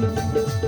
thank you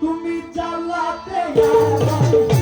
তুমি চালাতে